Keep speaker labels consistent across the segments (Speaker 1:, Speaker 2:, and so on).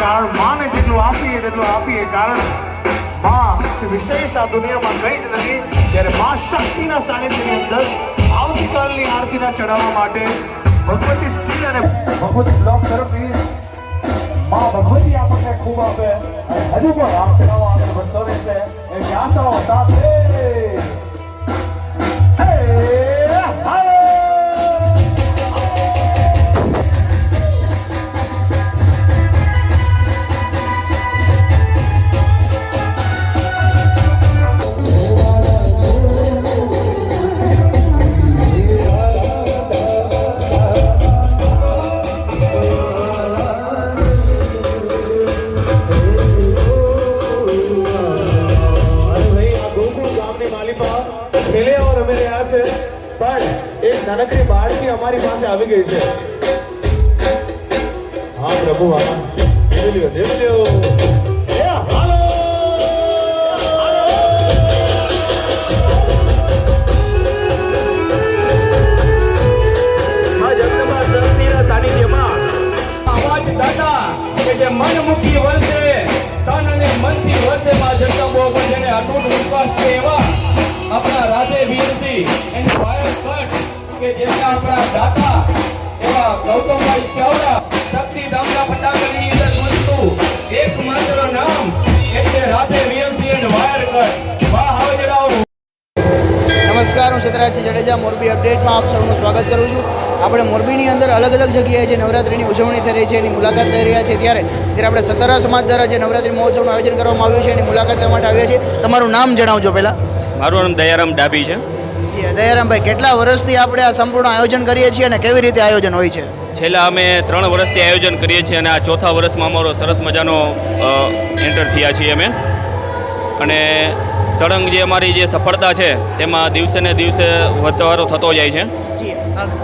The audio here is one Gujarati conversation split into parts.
Speaker 1: કારણ માને જેટલું આપીએ તેટલું આપીએ, કારણમાં વિશેષ આ દુનિયામાં કંઈ જ નથી. ત્યારે માં શક્તિના સાનિધ્યની અંદર આવતીકાલની આરતીના ચડાવવા માટે ભગવતી સ્ટીલ અને ભગવતી બ્લોક તરફથી માં ભગવતી આપણને ખૂબ આપે. અને હજુ પણ રામ ચડાવવા આગળ વધતો રહેશે. એની આશાઓ સાથે
Speaker 2: પણ એક નાનકડી બાળકી અમારી પાસે આવી ગઈ છે. હા, પ્રભુ, હા. દેવલ્યો દેવલ્યો મન લ્યો
Speaker 3: આપણા દાતા એવા ગૌતમભાઈ ચાવડા શક્તિ દામના પટાકલની અંદર મળતું એકમાત્ર નામ એટલે Radhe Virsinh and wire cut વાહ
Speaker 4: નમસ્કાર હું સતરાજસિંહ જડેજા મોરબી અપડેટમાં આપ સૌનું સ્વાગત કરું છું. આપણે મોરબીની અંદર અલગ અલગ જગ્યાએ જે નવરાત્રિની ઉજવણી થઈ રહી છે એની મુલાકાત લઈ રહ્યા છે ત્યારે ત્યારે આપણે સતારા સમાજ દ્વારા જે નવરાત્રિ મહોત્સવનું આયોજન કરવામાં આવ્યું છે એની મુલાકાત લેવા માટે આવ્યા છીએ. તમારું નામ જણાવજો પહેલાં.
Speaker 5: મારું નામ દયારામ ડાભી છે.
Speaker 4: જી દયારામભાઈ કેટલા વર્ષથી આપણે આ સંપૂર્ણ આયોજન કરીએ છીએ અને કેવી રીતે આયોજન હોય છે?
Speaker 5: છેલ્લા અમે ત્રણ વર્ષથી આયોજન કરીએ છીએ અને આ ચોથા વર્ષમાં અમારો સરસ મજાનો એન્ટર થયા છીએ અમે. અને સળંગ જે અમારી જે સફળતા છે તેમાં દિવસે ને દિવસે વધારો થતો જાય છે.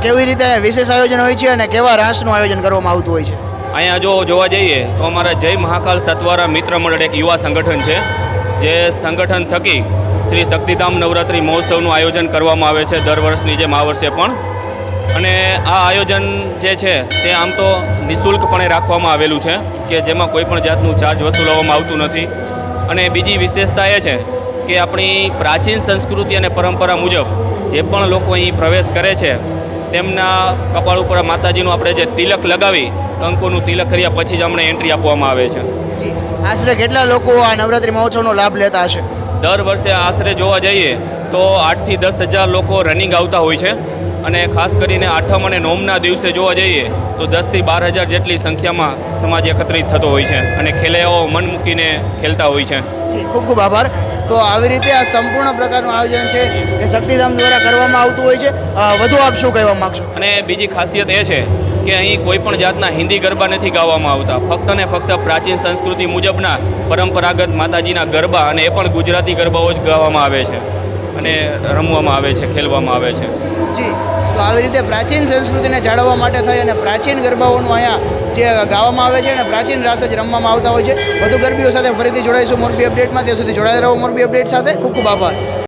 Speaker 4: કેવી રીતે વિશેષ આયોજન હોય છે અને કેવા રાસનું આયોજન કરવામાં આવતું હોય છે?
Speaker 5: અહીંયા જો જોવા જઈએ તો અમારા જય મહાકાલ સત્વારા મિત્ર મંડળ એક યુવા સંગઠન છે જે સંગઠન થકી શ્રી શક્તિધામ નવરાત્રિ મહોત્સવનું આયોજન કરવામાં આવે છે દર વર્ષની જેમ આ વર્ષે પણ. અને આ આયોજન જે છે તે આમ તો નિઃશુલ્કપણે રાખવામાં આવેલું છે કે જેમાં કોઈપણ જાતનું ચાર્જ વસૂલવામાં આવતું નથી. અને બીજી વિશેષતા એ છે કે આપણી પ્રાચીન સંસ્કૃતિ અને પરંપરા મુજબ જે પણ લોકો અહીં પ્રવેશ કરે છે, તેમના કપાળ ઉપર માતાજીનું આપણે જે તિલક લગાવી, કંકુનું તિલક કર્યા પછી જ અમને એન્ટ્રી આપવામાં આવે છે.
Speaker 4: આશરે કેટલા લોકો આ નવરાત્રિ મહોત્સવનો લાભ લેતા હશે?
Speaker 5: દર વર્ષે આશરે જોવા જઈએ તો આઠથી દસ હજાર લોકો રનિંગ આવતા હોય છે. અને ખાસ કરીને આઠમ અને નોમના દિવસે જોવા જઈએ તો દસથી બાર હજાર જેટલી સંખ્યામાં સમાજ એકત્રિત થતો હોય છે અને ખેલૈયાઓ મન મૂકીને ખેલતા હોય છે.
Speaker 4: ખૂબ ખૂબ આભાર. તો આવી રીતે આ સંપૂર્ણ પ્રકારનું આયોજન છે એ શક્તિધામ દ્વારા કરવામાં આવતું હોય છે. વધુ આપ શું કહેવા માગશો?
Speaker 5: અને બીજી ખાસિયત એ છે કે અહીં કોઈ પણ જાતના હિન્દી ગરબા નથી ગાવામાં આવતા. ફક્ત ને ફક્ત પ્રાચીન સંસ્કૃતિ મુજબના પરંપરાગત માતાજીના ગરબા અને એ પણ ગુજરાતી ગરબાઓ જ ગાવામાં આવે છે અને રમવામાં આવે છે, ખેલવામાં આવે છે.
Speaker 4: જી, તો આવી રીતે પ્રાચીન સંસ્કૃતિને જાળવવા માટે થઈ અને પ્રાચીન ગરબાઓનું અહીંયા જે ગાવામાં આવે છે અને પ્રાચીન રાસ જ રમવામાં આવતા હોય છે. વધુ ગરબીઓ સાથે ફરીથી જોડાઈશું મોરબી અપડેટમાં. ત્યાં સુધી જોડાઈ રહો મોરબી અપડેટ સાથે. ખૂબ ખૂબ આભાર.